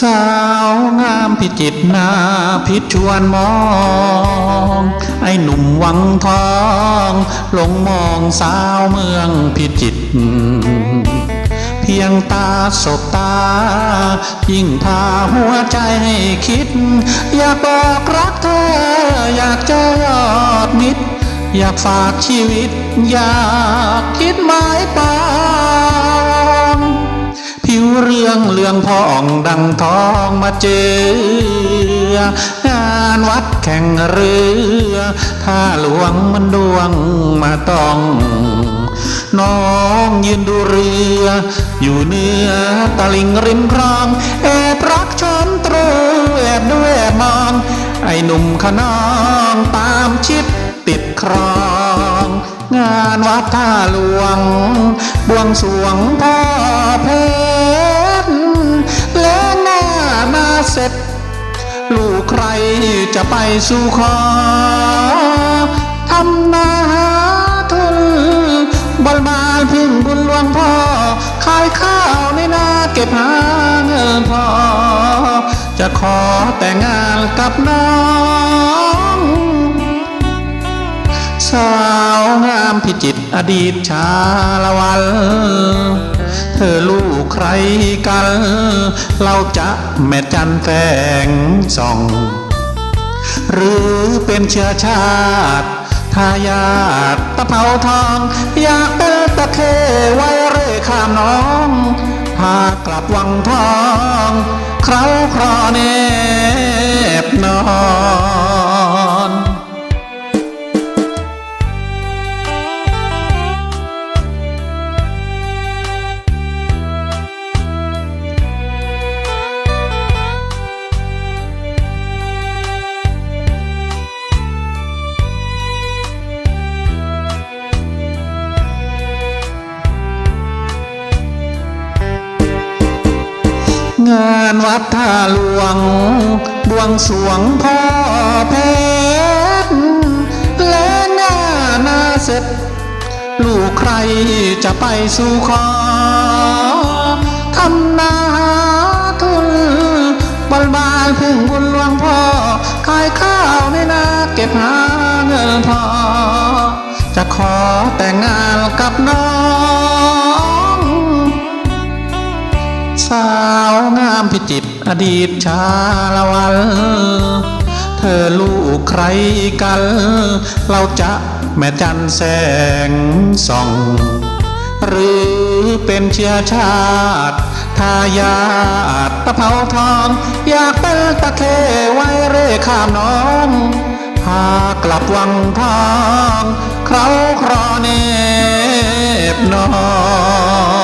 สาวงามพิจิตนาพิชวนมอง ไอ้หนุ่มวังทองลงมองสาวเมืองพิจิต เพียงตาสบตา ยิ่งพาหัวใจให้คิด อยากบอกรักเธอ อยากจอยอดมิตร อยากฝากชีวิต อยากคิดหมายปองผิวเรื่ องเรื่องพองดังทองมาเจองานวัดแข่งเรือท่าหลวงมันดวงมาต้องน้องยืนดูเรือ อยู่เนื้อตะลิงริมคลองแอบรักชมตรูแอบดูแอบมอง ไอ้หนุ่มขนองตามชิดติดครอง งานวัดท่าหลวง บวงสวงพ่อเพละหน้า มาเสร็จลูกใครจะไปสู่ขอทำนาหาทุนบนบาพึ่งบุญหลวงพ่อ ขายข้าวในนาเก็บหาเงินพอ จะขอแต่งงานกับน้องสาวงามพิจิตอดีตชาละวัน เธอลูกใครกัน เราจะแม่จันแฝงส่อง หรือเป็นเชื้อชาติทายาทตะเภาทอง อยากเป็นตะเคไว้เร่ข้ามน้อง พากลับวังทอง เคราครอเนบนองานวัดท่าหลวง บวงสวงพ่อเพชรและหน้านาเสร็จ ลูกใครจะไปสู่ขอทำนาหาทุนบนบานพึ่งบุญหลวงพ่อ ขายข้าวในนาเก็บหาเงินพอ จะขอแต่งงานกับน้อง สาวงามพิจิตรอดีตชาละวัน เธอลูกใครกัน เราจะแม่จันแสงส่อง หรือเป็นเชื้อชาติ ทายาทตะเภาทองอยากเป็นตะเคไว้เร่ข้ามน้องพากลับวังทอง เขาครอเนบนอน